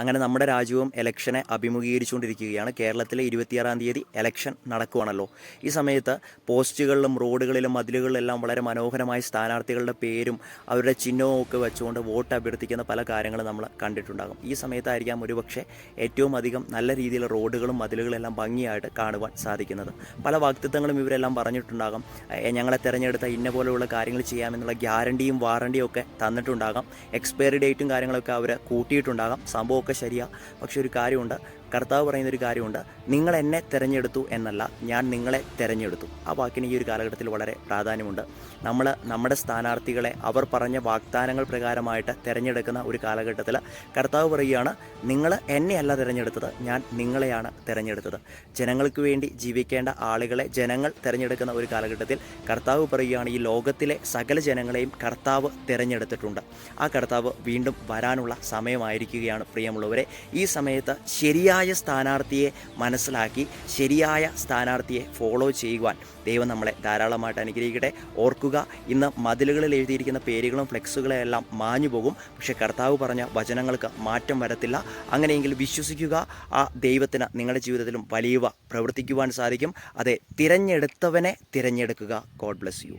അങ്ങനെ നമ്മുടെ രാജ്യവും ഇലക്ഷനെ അഭിമുഖീകരിച്ചുകൊണ്ടിരിക്കുകയാണ്. കേരളത്തിലെ ഇരുപത്തിയാറാം തീയതി ഇലക്ഷൻ നടക്കുവാണല്ലോ. ഈ സമയത്ത് പോസ്റ്റുകളിലും റോഡുകളിലും മതിലുകളിലെല്ലാം വളരെ മനോഹരമായ സ്ഥാനാർത്ഥികളുടെ പേരും അവരുടെ ചിഹ്നവും ഒക്കെ വെച്ചുകൊണ്ട് വോട്ട് അഭ്യർത്ഥിക്കുന്ന പല കാര്യങ്ങളും നമ്മൾ കണ്ടിട്ടുണ്ടാകും. ഈ സമയത്തായിരിക്കാം ഒരുപക്ഷെ ഏറ്റവും അധികം നല്ല രീതിയിൽ റോഡുകളും മതിലുകളും എല്ലാം ഭംഗിയായിട്ട് കാണുവാൻ സാധിക്കുന്നത്. പല വാക്തത്വങ്ങളും ഇവരെല്ലാം പറഞ്ഞിട്ടുണ്ടാകും. ഞങ്ങളെ തിരഞ്ഞെടുത്ത ഇന്ന പോലെയുള്ള കാര്യങ്ങൾ ചെയ്യാമെന്നുള്ള ഗ്യാരണ്ടിയും വാറണ്ടിയും ഒക്കെ തന്നിട്ടുണ്ടാകാം. എക്സ്പയറി ഡേറ്റും കാര്യങ്ങളൊക്കെ അവർ കൂട്ടിയിട്ടുണ്ടാകാം. സംഭവമൊക്കെ ശരിയാണ് പക്ഷെ ഒരു കാര്യമുണ്ട്. കർത്താവ് പറയുന്ന ഒരു കാര്യമുണ്ട്. നിങ്ങൾ എന്നെ തിരഞ്ഞെടുത്തു എന്നല്ല ഞാൻ നിങ്ങളെ തിരഞ്ഞെടുത്തു. ആ വാക്കിന് ഈ ഒരു കാലഘട്ടത്തിൽ വളരെ പ്രാധാന്യമുണ്ട്. നമ്മൾ നമ്മുടെ സ്ഥാനാർത്ഥികളെ അവർ പറഞ്ഞ വാഗ്ദാനങ്ങൾ പ്രകാരമായിട്ട് തിരഞ്ഞെടുക്കുന്ന ഒരു കാലഘട്ടത്തിൽ കർത്താവ് പറയുകയാണ് നിങ്ങൾ എന്നെയല്ല തിരഞ്ഞെടുത്തത് ഞാൻ നിങ്ങളെയാണ് തിരഞ്ഞെടുത്തത്. ജനങ്ങൾക്ക് വേണ്ടി ജീവിക്കേണ്ട ആളുകളെ ജനങ്ങൾ തിരഞ്ഞെടുക്കുന്ന ഒരു കാലഘട്ടത്തിൽ കർത്താവ് പറയുകയാണ് ഈ ലോകത്തിലെ സകല ജനങ്ങളെയും കർത്താവ് തിരഞ്ഞെടുത്തിട്ടുണ്ട്. ആ കർത്താവ് വീണ്ടും വരാനുള്ള സമയമായിരിക്കുകയാണ് പ്രിയമുള്ളവരെ. ഈ സമയത്ത് ശരിയായ സ്ഥാനാർത്ഥിയെ മനസ്സിലാക്കി ശരിയായ സ്ഥാനാർത്ഥിയെ ഫോളോ ചെയ്യുവാൻ ദൈവം നമ്മളെ ധാരാളമായിട്ട് അനുഗ്രഹിക്കട്ടെ. ഓർക്കുക ഇന്ന് മതിലുകളിൽ എഴുതിയിരിക്കുന്ന പേരുകളും ഫ്ലെക്സുകളും എല്ലാം മാഞ്ഞു പോകും. പക്ഷെ കർത്താവ് പറഞ്ഞ വചനങ്ങൾക്ക് മാറ്റം വരത്തില്ല. അങ്ങനെയെങ്കിൽ വിശ്വസിക്കുക ആ ദൈവത്തിന് നിങ്ങളുടെ ജീവിതത്തിലും വലിയവ പ്രവർത്തിക്കുവാൻ സാധിക്കും. അതെ തിരഞ്ഞെടുത്തവനെ തിരഞ്ഞെടുക്കുക. God bless you